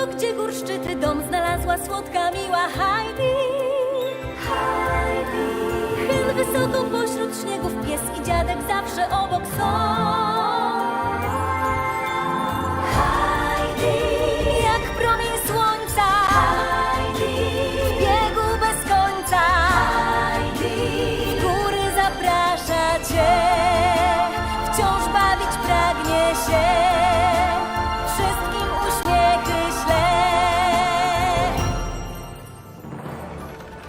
Wysoko, gdzie gór szczyty, dom znalazła słodka, miła Heidi. Heidi. Chyl wysoko pośród śniegów, pies i dziadek zawsze obok są.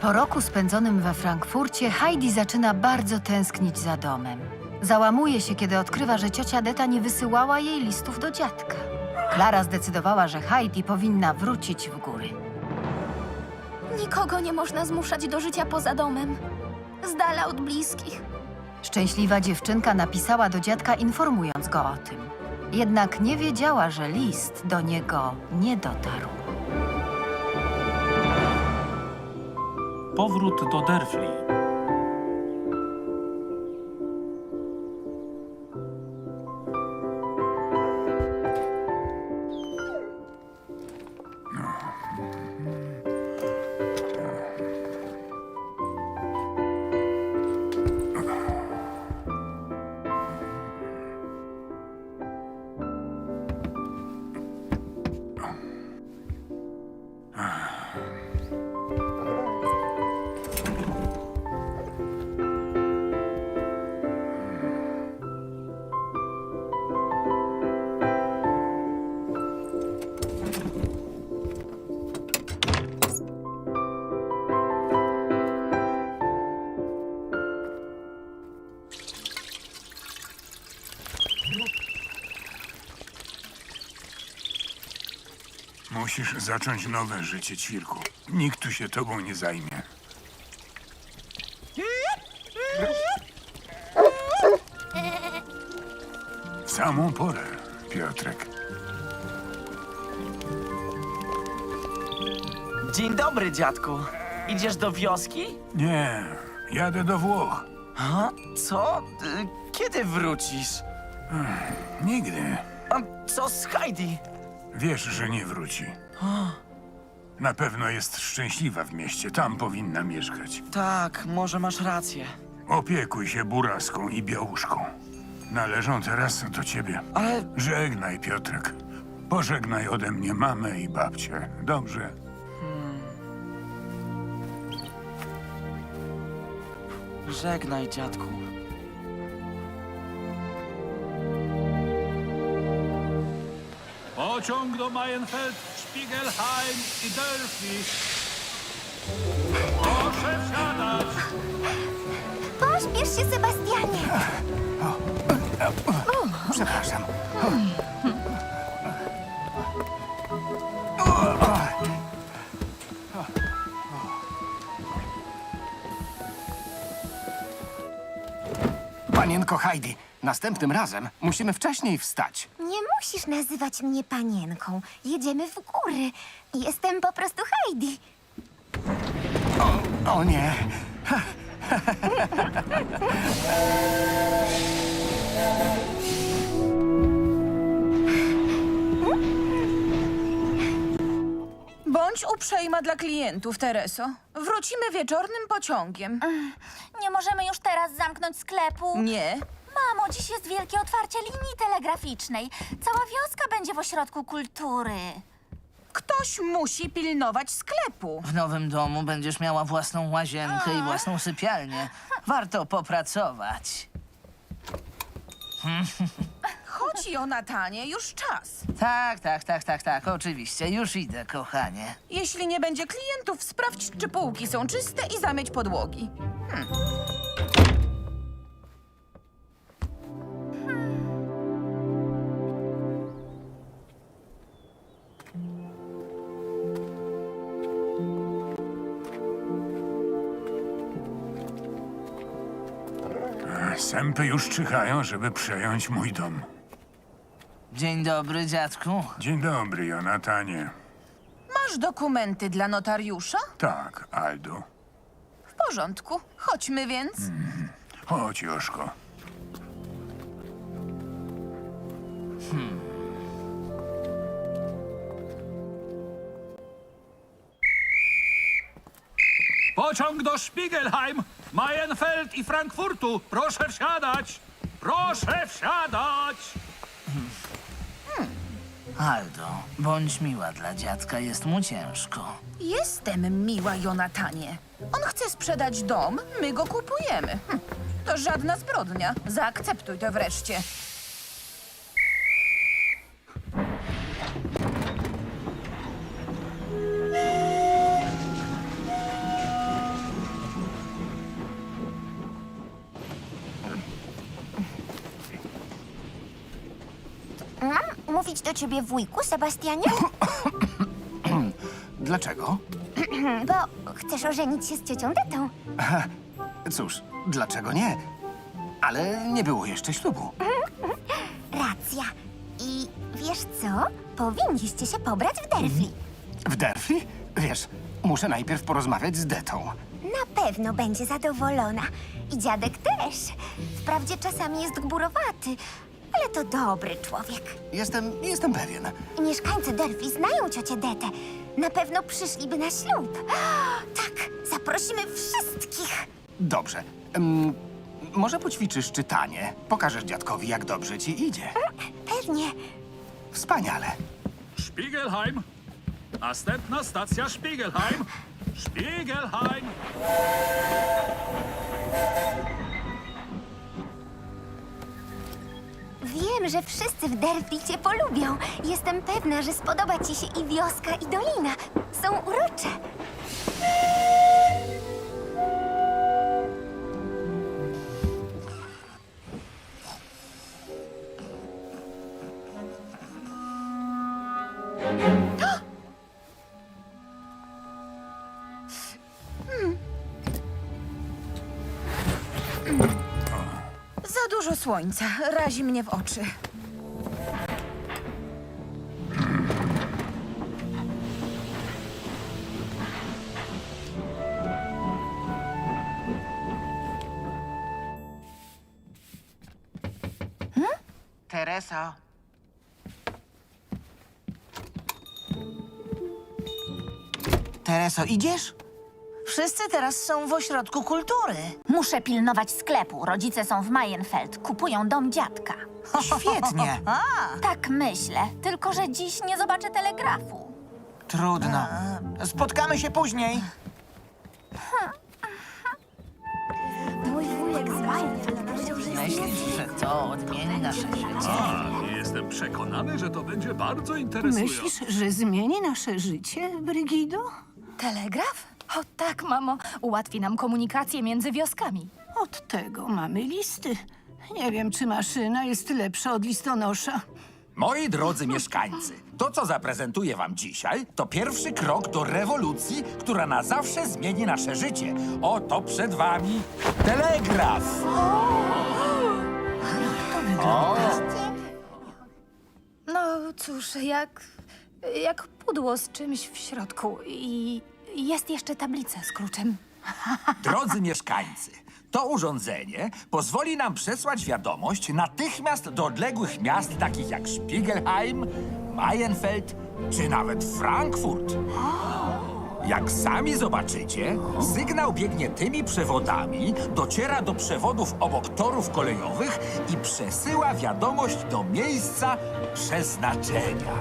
Po roku spędzonym we Frankfurcie Heidi zaczyna bardzo tęsknić za domem. Załamuje się, kiedy odkrywa, że ciocia Deta nie wysyłała jej listów do dziadka. Klara zdecydowała, że Heidi powinna wrócić w góry. Nikogo nie można zmuszać do życia poza domem. Z dala od bliskich. Szczęśliwa dziewczynka napisała do dziadka, informując go o tym. Jednak nie wiedziała, że list do niego nie dotarł. Powrót do Derfli. Musisz zacząć nowe życie, Ćwirku. Nikt tu się tobą nie zajmie. W samą porę, Piotrek. Dzień dobry, dziadku. Idziesz do wioski? Nie, jadę do Włoch. A? Co? Y, Kiedy wrócisz? Nigdy. A co z Heidi? Wiesz, że nie wróci. Na pewno jest szczęśliwa w mieście. Tam powinna mieszkać. Tak, może masz rację. Opiekuj się Buraską i Białuszką. Należą teraz do ciebie. Ale Żegnaj, Piotrek. Pożegnaj ode mnie mamę i babcię. Dobrze? żegnaj, dziadku. Pociąg do Mayenfeld, Spiegelheim i Derfli. Proszę wsiadać. Pośpiesz się, Sebastianie! Przepraszam. Panienko Heidi, następnym razem musimy wcześniej wstać. Nie musisz nazywać mnie panienką. Jedziemy w góry. Jestem po prostu Heidi. O nie, Bądź uprzejma dla klientów, Tereso. Wrócimy wieczornym pociągiem. Nie możemy już teraz zamknąć sklepu. Nie. Mamo, dziś jest wielkie otwarcie linii telegraficznej. Cała wioska będzie w ośrodku kultury. Ktoś musi pilnować sklepu. W nowym domu będziesz miała własną łazienkę i własną sypialnię. Warto popracować. Chodź, Jonatanie, już czas. Tak, tak, tak, tak, tak, oczywiście. Już idę, kochanie. Jeśli nie będzie klientów, sprawdź, czy półki są czyste i zamyć podłogi. Sępy już czyhają, żeby przejąć mój dom. Dzień dobry, dziadku. Dzień dobry, Jonatanie. Masz dokumenty dla notariusza? Tak, Aldo. W porządku. Chodźmy więc. Chodź, Joszko. Pociąg do Spiegelheim, Mayenfeld i Frankfurtu. Proszę wsiadać. Proszę wsiadać. Aldo, bądź miła dla dziadka, jest mu ciężko. Jestem miła, Jonatanie. On chce sprzedać dom, my go kupujemy. Hm, to żadna zbrodnia. Zaakceptuj to wreszcie. Mówić do ciebie wujku, Sebastianie? Dlaczego? Bo chcesz ożenić się z ciocią Detą. Cóż, dlaczego nie? Ale nie było jeszcze ślubu. Racja. I wiesz co? Powinniście się pobrać w Derfli. W Derfli? Wiesz, muszę najpierw porozmawiać z Detą. Na pewno będzie zadowolona. I dziadek też. Wprawdzie czasami jest gburowaty, ale to dobry człowiek. Jestem, jestem pewien. Mieszkańcy Delphi znają ciocię Detę. Na pewno przyszliby na ślub. Tak, zaprosimy wszystkich. Dobrze. Em, może poćwiczysz czytanie? Pokażesz dziadkowi, jak dobrze ci idzie. Pewnie. Wspaniale. Spiegelheim. Następna stacja Spiegelheim. Spiegelheim. Wiem, że wszyscy w Delphi cię polubią. Jestem pewna, że spodoba ci się i wioska, i dolina. Są urocze. Słońca, razi mnie w oczy. Teresa. Tereso, idziesz? Wszyscy teraz są w ośrodku kultury. Muszę pilnować sklepu. Rodzice są w Mayenfeld. Kupują dom dziadka. Świetnie. Tak myślę, tylko że dziś nie zobaczę telegrafu. Trudno. Spotkamy się później. Mój wujek z Mayenfeld powiedział, że Myślisz, że to odmieni nasze życie? A, jestem przekonany, że to będzie bardzo interesujące. Myślisz, że zmieni nasze życie, Brygido? Telegraf? O tak, mamo. Ułatwi nam komunikację między wioskami. Od tego mamy listy. Nie wiem, czy maszyna jest lepsza od listonosza. Moi drodzy mieszkańcy, to co zaprezentuję wam dzisiaj, to pierwszy krok do rewolucji, która na zawsze zmieni nasze życie. Oto przed wami telegraf. No cóż, jak. jak pudło z czymś w środku. I jest jeszcze tablica z kluczem. Drodzy mieszkańcy, to urządzenie pozwoli nam przesłać wiadomość natychmiast do odległych miast takich jak Spiegelheim, Mayenfeld czy nawet Frankfurt. Jak sami zobaczycie, sygnał biegnie tymi przewodami, dociera do przewodów obok torów kolejowych i przesyła wiadomość do miejsca przeznaczenia.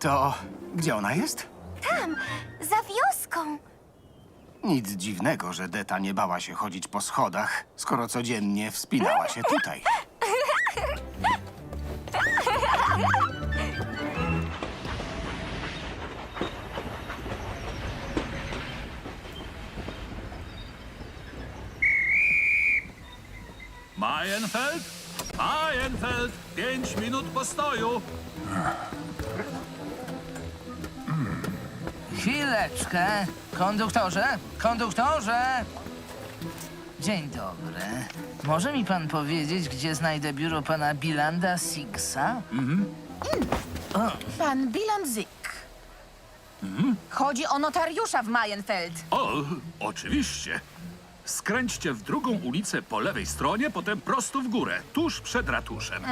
To gdzie ona jest? Tam, za wioską. Nic dziwnego, że Deta nie bała się chodzić po schodach, skoro codziennie wspinała się tutaj. Mayenfeld? Mayenfeld! Pięć minut postoju. Chwileczkę. Konduktorze, konduktorze! Dzień dobry. Może mi pan powiedzieć, gdzie znajdę biuro pana Bilanda Sigsa? Pan Bilan Zyk. Chodzi o notariusza w Mayenfeld. O, oczywiście. Skręćcie w drugą ulicę po lewej stronie, potem prosto w górę, tuż przed ratuszem.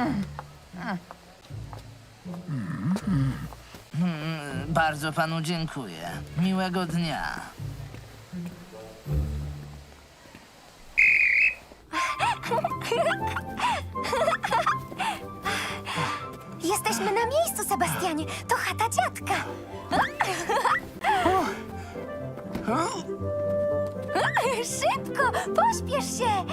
Bardzo panu dziękuję. Miłego dnia. Jesteśmy na miejscu, Sebastianie. To chata dziadka. Szybko, pośpiesz się.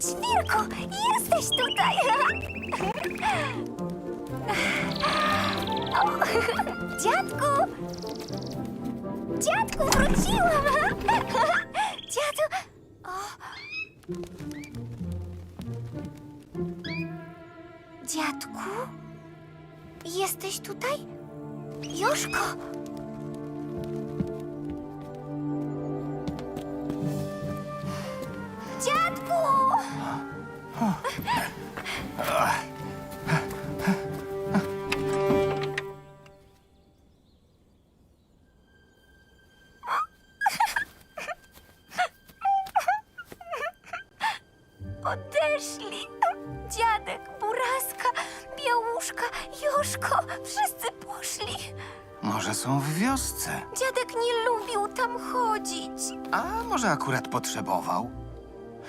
Ćwirku, jesteś tutaj. O, Dziadku! Dziadku, wróciłam! Dziadu... Dziadku? Jesteś tutaj? Joszko! Odeszli. Dziadek, Buraska, Białuszka, Joszko, wszyscy poszli. Może są w wiosce? Dziadek nie lubił tam chodzić. A może akurat potrzebował?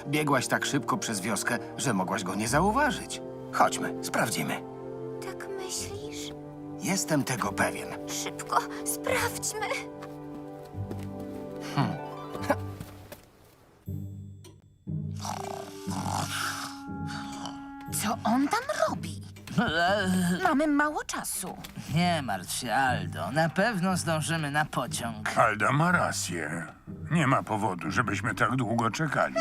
Biegłaś tak szybko przez wioskę, że mogłaś go nie zauważyć. Chodźmy, sprawdzimy. Tak myślisz? Jestem tego pewien. Szybko, sprawdźmy. Co on tam robi? Mamy mało czasu. Nie martw się, Aldo. Na pewno zdążymy na pociąg. Alda ma rację. Nie ma powodu, żebyśmy tak długo czekali.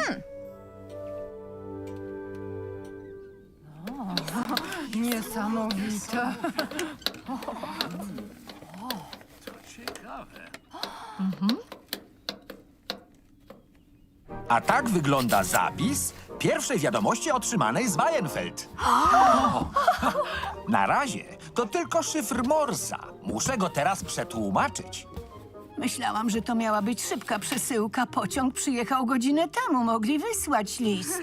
Niesamowite. Ciekawe. A tak wygląda zapis pierwszej wiadomości otrzymanej z Mayenfeld. Na razie to tylko szyfr Morsa. Muszę go teraz przetłumaczyć. Myślałam, że to miała być szybka przesyłka. Pociąg przyjechał godzinę temu. Mogli wysłać list.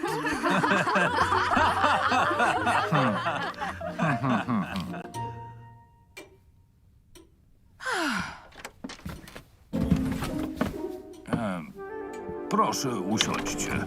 Proszę, usiądźcie.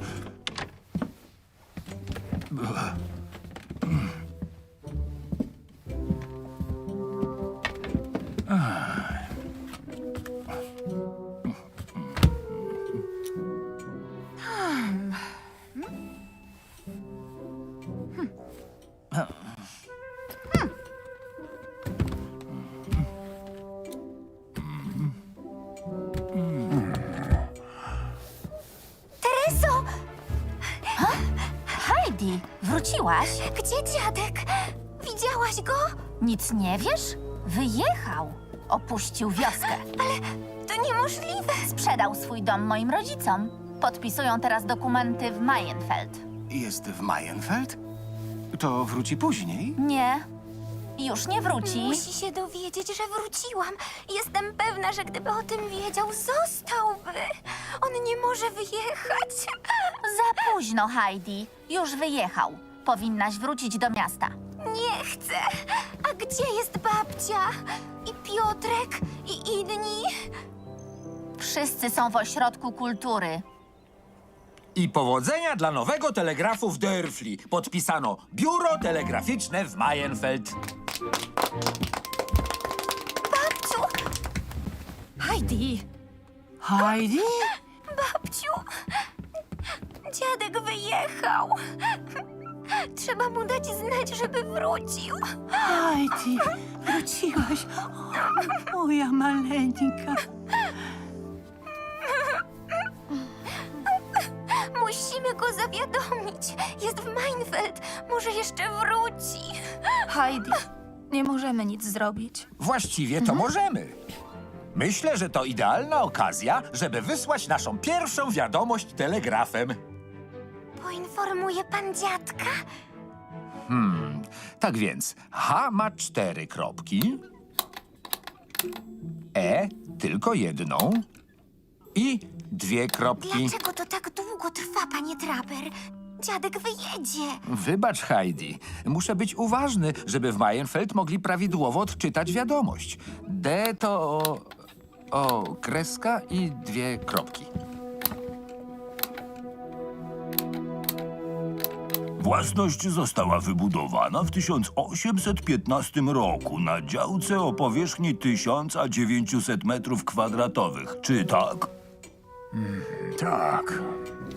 Heidi, wróciłaś? Gdzie dziadek? Widziałaś go? Nic nie wiesz? Wyjechał. Opuścił wioskę. To niemożliwe. Sprzedał swój dom moim rodzicom. Podpisują teraz dokumenty w Mayenfeld. Jest w Mayenfeld? To wróci później? Nie, już nie wróci. Musi się dowiedzieć, że wróciłam. Jestem pewna, że gdyby o tym wiedział, zostałby. On nie może wyjechać. Za późno, Heidi. Już wyjechał. Powinnaś wrócić do miasta. Nie chcę. A gdzie jest babcia? I Piotrek? I inni? Wszyscy są w ośrodku kultury. I powodzenia dla nowego telegrafu w Dörfli. Podpisano Biuro Telegraficzne w Mayenfeld. Babciu! Heidi! Heidi? Babciu! Dziadek wyjechał. Trzeba mu dać znać, żeby wrócił. Heidi, wróciłaś. O, moja maleńka. Musimy go zawiadomić. Jest w Meinfeld. Może jeszcze wróci. Heidi, nie możemy nic zrobić. Właściwie to możemy. Myślę, że to idealna okazja, żeby wysłać naszą pierwszą wiadomość telegrafem. Poinformuje pan dziadka? Tak więc H ma cztery kropki, E tylko jedną i dwie kropki. Dlaczego to tak długo trwa, panie Trapper? Dziadek wyjedzie. Wybacz, Heidi. Muszę być uważny, żeby w Mayenfeld mogli prawidłowo odczytać wiadomość. D to o, o kreska i dwie kropki. Własność została wybudowana w 1815 roku na działce o powierzchni 1900 metrów kwadratowych. Czy tak? Tak.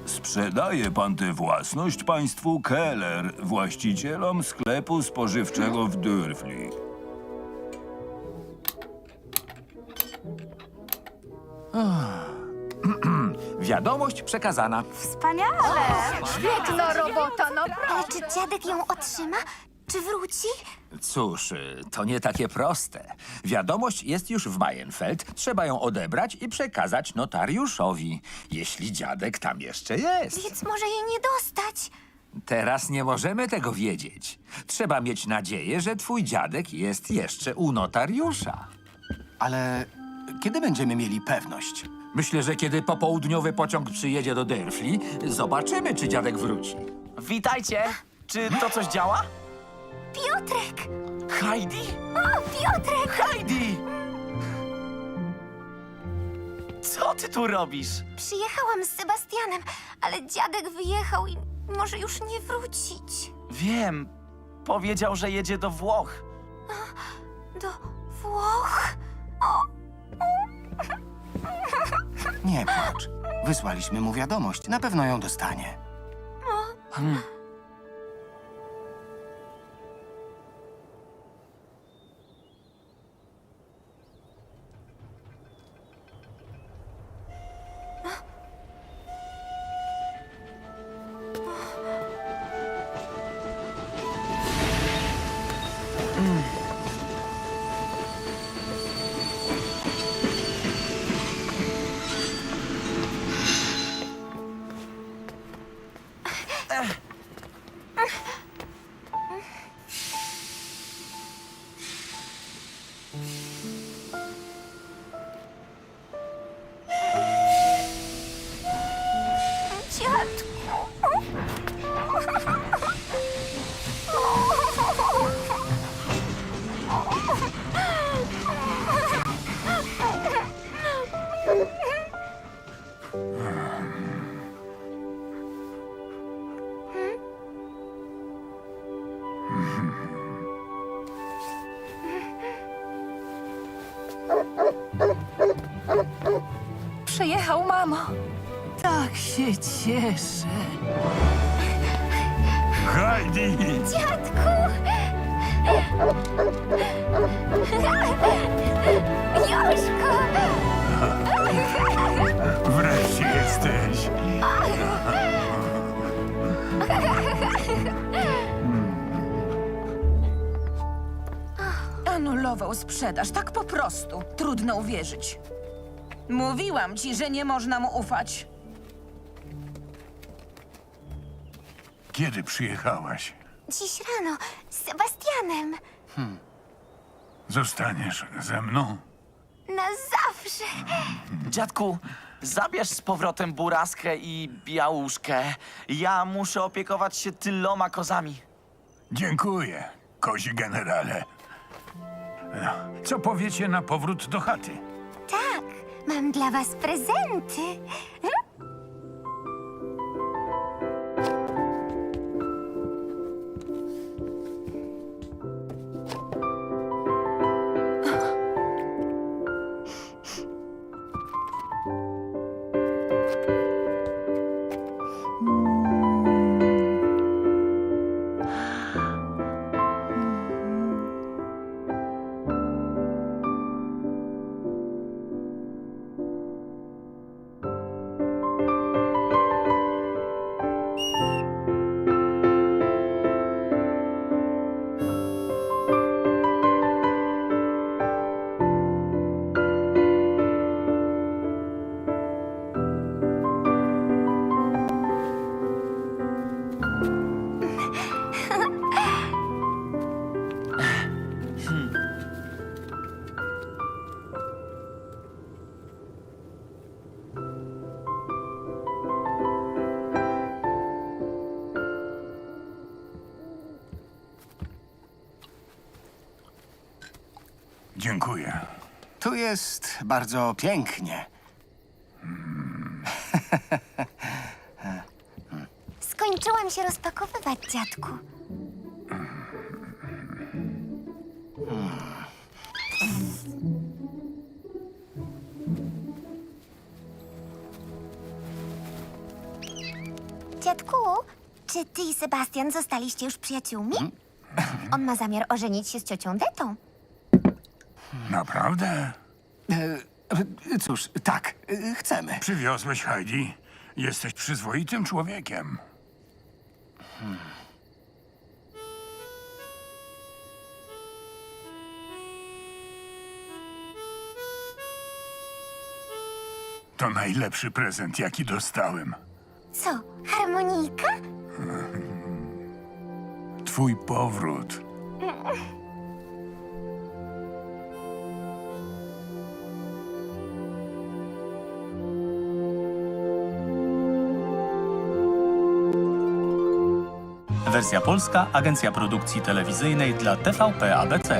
Sprzedaje pan tę własność państwu Keller, właścicielom sklepu spożywczego w Dürfli. Wiadomość przekazana. Wspaniale! Świetna robota, no Ale czy dziadek ją otrzyma? Czy wróci? Cóż, y, to nie takie proste. Wiadomość jest już w Mayenfeld, trzeba ją odebrać i przekazać notariuszowi, jeśli dziadek tam jeszcze jest. Więc może jej nie dostać. Teraz nie możemy tego wiedzieć. Trzeba mieć nadzieję, że twój dziadek jest jeszcze u notariusza. Ale kiedy będziemy mieli pewność? Myślę, że kiedy popołudniowy pociąg przyjedzie do Derfli, zobaczymy, czy dziadek wróci. Witajcie! Czy to coś działa? Piotrek! Heidi? O, Piotrek! Heidi! Co ty tu robisz? Przyjechałam z Sebastianem, ale dziadek wyjechał i może już nie wrócić. Wiem. Powiedział, że jedzie do Włoch. Do Włoch? Nie płacz. Wysłaliśmy mu wiadomość. Na pewno ją dostanie. Dziadku! Martha. Tak się cieszę. Heidi! Dziadku! Joszko! Wreszcie jesteś. Anulował sprzedaż, tak po prostu. Trudno uwierzyć. Mówiłam ci, że nie można mu ufać. Kiedy przyjechałaś? Dziś rano z Sebastianem. Zostaniesz ze mną? Na zawsze. Dziadku, zabierz z powrotem Buraskę i Białuszkę. Ja muszę opiekować się tyloma kozami. Dziękuję, kozi generale. No, Co powiecie na powrót do chaty? Tak, mam dla was prezenty. Dziękuję. Tu jest bardzo pięknie. Skończyłam się rozpakowywać, dziadku. Dziadku, czy ty i Sebastian zostaliście już przyjaciółmi? On ma zamiar ożenić się z ciocią Detą. Naprawdę? E, cóż, tak, e, chcemy. Przywiozłeś Heidi. Jesteś przyzwoitym człowiekiem. To najlepszy prezent, jaki dostałem. Co, harmonijka? Twój powrót. Wersja polska, Agencja Produkcji Telewizyjnej dla TVP ABC.